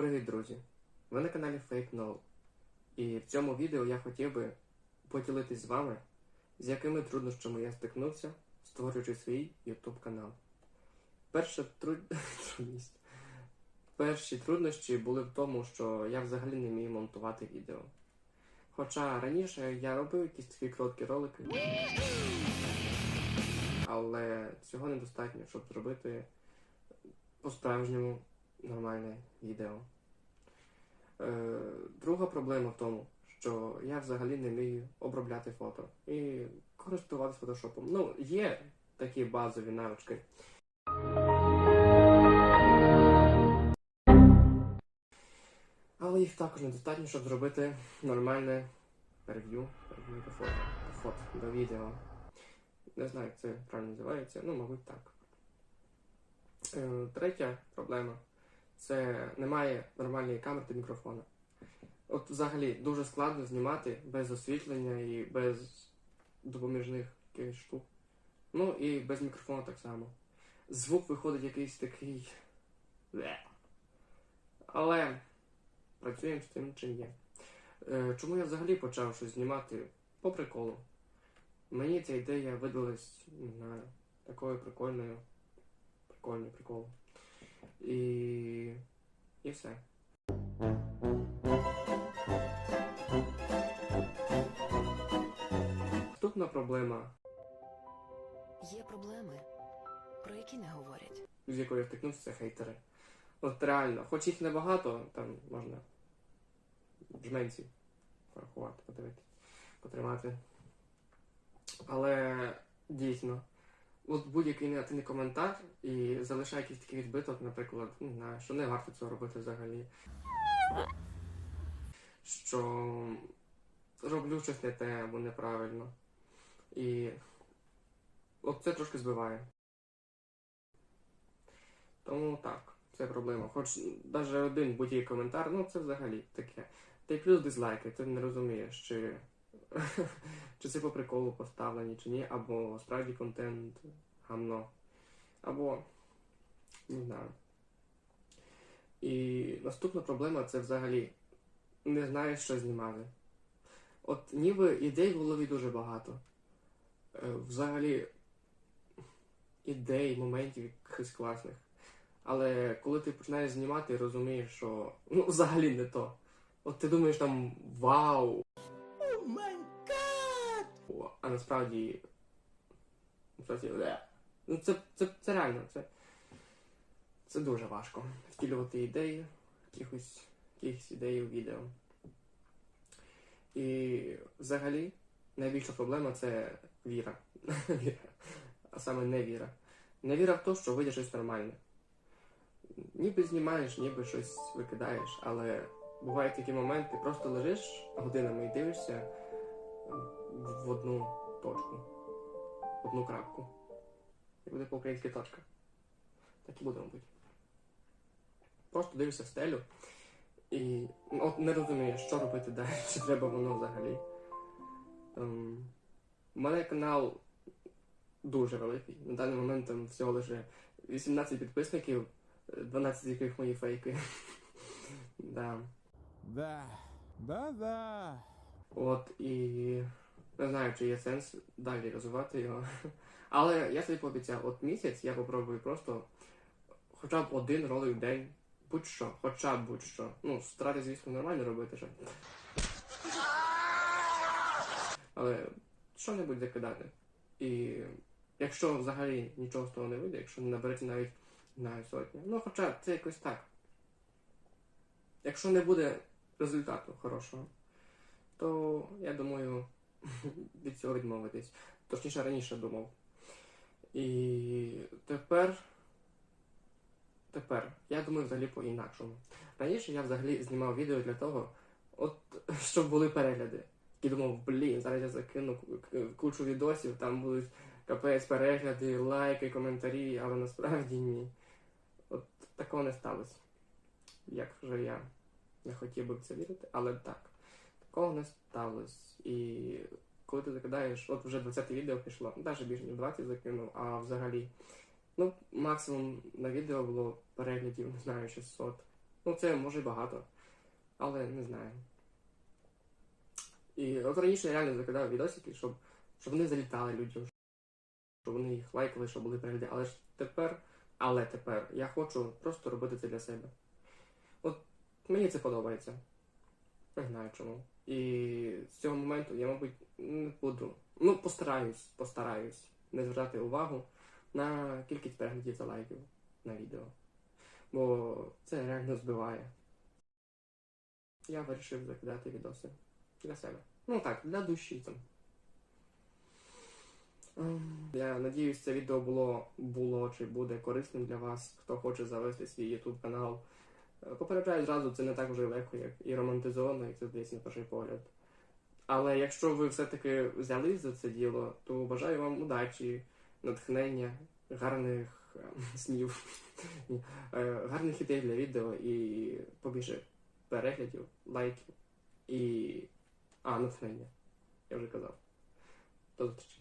Привіт, друзі! Ви на каналі Fake Know. І в цьому відео я хотів би поділитись з вами, з якими труднощами я стикнувся, створюючи свій YouTube канал. Перша труд... трудність. Перші труднощі були в тому, що я взагалі не вмію монтувати відео. Хоча раніше я робив якісь такі короткі ролики, але цього недостатньо, щоб зробити по-справжньому нормальне відео. Е, друга проблема в тому, що я взагалі не вмію обробляти фото і користуватися фотошопом. Ну, є такі базові навички. Але їх також недостатньо, щоб зробити нормальне рев'ю, рев'ю до фото, до фото, до відео. Не знаю, як це правильно називається, ну, мабуть, так. Е, Третя проблема це немає нормальної камери та мікрофона. От взагалі дуже складно знімати без освітлення і без допоміжних штук. Ну і без мікрофона так само. Звук виходить якийсь такий. Але працюємо з тим, чим є. Е, Чому я взагалі почав щось знімати по приколу? Мені ця ідея видалась не такою прикольною. Прикольний прикол. І. І все. Наступна проблема, Є проблеми, про які не говорять. з якою втикнувся, це хейтери. От реально, хоч їх небагато, там можна жменці порахувати, подивитися, потримати. Але дійсно, от будь-який негативний коментар і залишає якийсь такий відбиток, наприклад, не знаю, що не варто цього робити взагалі. Що роблю щось не те або неправильно. І от це трошки збиває. Тому так, це проблема. Хоч навіть один будь-який коментар, ну це взагалі таке. Та й плюс дизлайки, ти не розумієш, чи, чи це по приколу поставлені, чи ні, або справді контент гамно, або не знаю. І наступна проблема це взагалі не знаєш, що знімати. От ніби ідей в голові дуже багато. Е, Взагалі ідей, моментів якихось класних. Але коли ти починаєш знімати, розумієш, що ну взагалі не то. От ти думаєш там вау! О, А насправді. насправді. Ну це, це, це реально, це, це дуже важко. Втілювати ідеї, якихось, якихось ідей у відео. І взагалі найбільша проблема це віра. віра. А саме невіра. Невіра в те, що вийде щось нормальне. Ніби знімаєш, ніби щось викидаєш, але бувають такі моменти, просто лежиш годинами і дивишся в одну точку, в одну крапку. Буде по-українськи точка. Так і буде, мабуть. Просто дивишся в стелю і ну, от не розумієш, що робити далі, чи треба воно взагалі. Ем, у мене канал дуже великий. На даний момент там всього лише 18 підписників, 12 з яких мої фейки. да. Да, да, да. От і не знаю, чи є сенс далі розвивати його. Але я собі пообіцяв, от місяць я попробую просто хоча б один ролик в день, будь-що, хоча б будь-що. Ну, старатися, звісно, нормально робити ще. Але що-небудь закидати. І якщо взагалі нічого з того не вийде, якщо не набереться навіть на сотню. Ну, хоча це якось так. Якщо не буде результату хорошого, то я думаю від цього відмовитись. Точніше раніше думав. І тепер. Тепер я думаю взагалі по-інакшому. Раніше я взагалі знімав відео для того, от щоб були перегляди. І думав, блін, зараз я закину кучу відосів, там будуть капець перегляди, лайки, коментарі, але насправді ні. От такого не сталося. Як вже я не хотів би в це вірити, але так. Такого не сталося. І коли ти закидаєш, от вже 20 відео пішло, навіть більше ніж 20 закинув, а взагалі, ну, максимум на відео було переглядів, не знаю, 600. Ну, це може багато, але не знаю. І от раніше я реально закидав відосики, щоб, щоб вони залітали людям, щоб вони їх лайкали, щоб були перегляди. Але ж тепер, але тепер я хочу просто робити це для себе. От мені це подобається. Не знаю чому. І з цього моменту я, мабуть, не буду. Ну, постараюсь, постараюсь не звертати увагу на кількість переглядів та лайків на відео. Бо це реально збиває. Я вирішив закидати відоси для себе. Ну так, для душі там. Ем, Я надіюсь, це відео було, було чи буде корисним для вас, хто хоче завести свій YouTube канал. Попереджаю зразу, це не так вже легко, як і романтизовано, як це здається на перший погляд. Але якщо ви все-таки взялись за це діло, то бажаю вам удачі, натхнення, гарних е, снів, Ні, е, гарних ідей для відео і побільше переглядів, лайків і. А, натхнення. Я вже казав. До зустрічі.